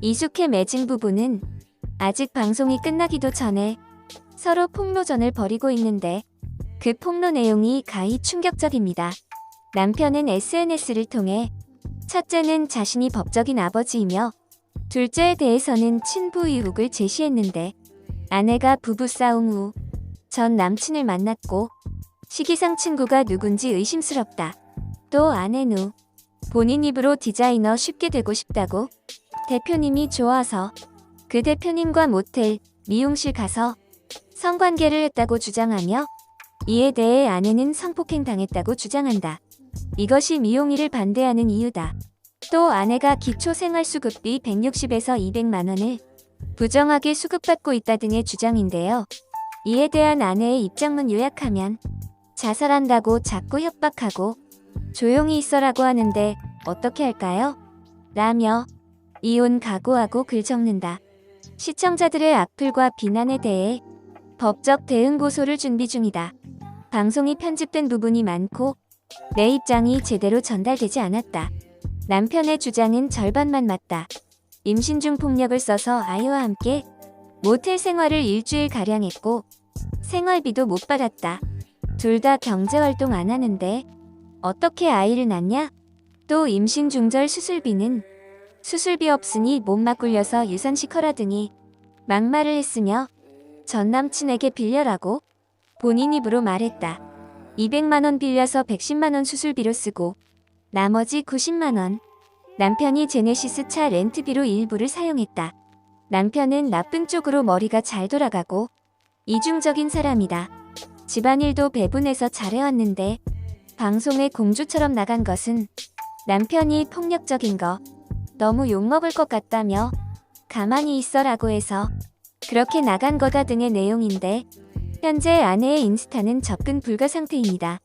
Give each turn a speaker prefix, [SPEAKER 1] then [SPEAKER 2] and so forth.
[SPEAKER 1] 이숙혜 매진 부부는 아직 방송이 끝나기도 전에 서로 폭로전을 벌이고 있는데 그 폭로 내용이 가히 충격적입니다. 남편은 SNS를 통해 첫째는 자신이 법적인 아버지이며 둘째에 대해서는 친부 의혹을 제시했는데 아내가 부부싸움 후 전 남친을 만났고 시기상 친구가 누군지 의심스럽다. 또 아내는 본인 입으로 디자이너 쉽게 되고 싶다고 대표님이 좋아서 그 대표님과 모텔, 미용실 가서 성관계를 했다고 주장하며 이에 대해 아내는 성폭행 당했다고 주장한다. 이것이 미용이를 반대하는 이유다. 또 아내가 기초생활수급비 160에서 200만 원을 부정하게 수급받고 있다 등의 주장인데요. 이에 대한 아내의 입장문 요약하면 자살한다고 자꾸 협박하고 조용히 있어라고 하는데 어떻게 할까요? 라며 이혼 각오하고 글 적는다. 시청자들의 악플과 비난에 대해 법적 대응 고소를 준비 중이다. 방송이 편집된 부분이 많고 내 입장이 제대로 전달되지 않았다. 남편의 주장은 절반만 맞다. 임신 중 폭력을 써서 아이와 함께 모텔 생활을 일주일 가량 했고 생활비도 못 받았다. 둘 다 경제 활동 안 하는데 어떻게 아이를 낳냐? 또 임신 중절 수술비는 수술비 없으니 몸막 굴려서 유산시 커라 등이 막말을 했으며 전 남친에게 빌려라고 본인 입으로 말했다. 200만원 빌려서 110만원 수술비로 쓰고 나머지 90만원 남편이 제네시스 차 렌트비로 일부를 사용했다. 남편은 나쁜 쪽으로 머리가 잘 돌아가고 이중적인 사람이다. 집안일도 배분해서 잘해왔는데 방송에 공주처럼 나간 것은 남편이 폭력적인 거 너무 욕먹을 것 같다며 가만히 있어라고 해서 그렇게 나간 거다 등의 내용인데 현재 아내의 인스타는 접근 불가 상태입니다.